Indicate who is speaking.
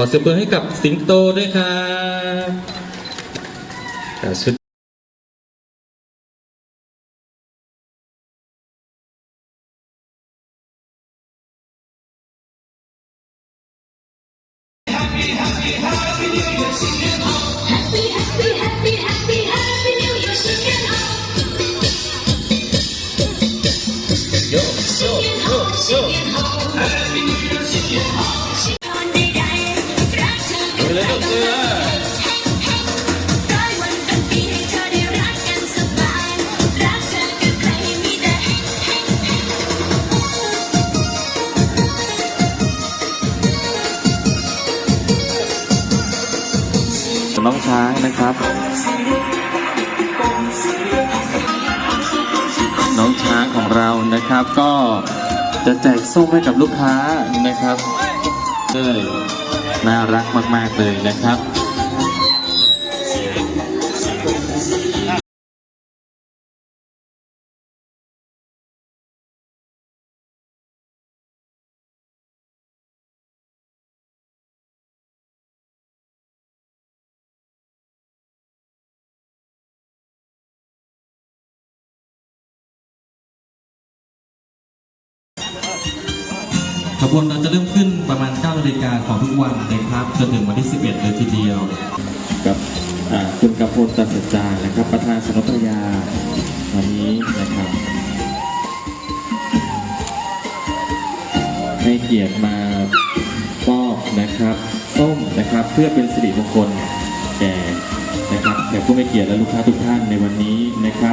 Speaker 1: อเสียงปรบมือให้กับสิงโตด้วยครับอ่าชุด
Speaker 2: Happy, happy, happy, happy, happy New น้อ
Speaker 1: งช้างนะครับ น้องช้างของเรานะครับ ก็จะแจกส้มให้กับลูกค้านะครับเลยน่ารักมาก ๆ เลยนะครับ ขบวนเราจะเริ่มขึ้นประมาณ9นาฬิกาของทุกวันนะครับจนถึงวันที่ 11 เลยทีเดียวกับคุณกำพลตัดสัจจานะครับ ประธานสนพยาวันนี้นะครับให้เกียรติมามอบนะครับส้มนะครับเพื่อเป็นสิริมงคลแก่นะครับแก่ผู้ไม่เกียรติและลูกค้าทุกท่านในวันนี้นะครับ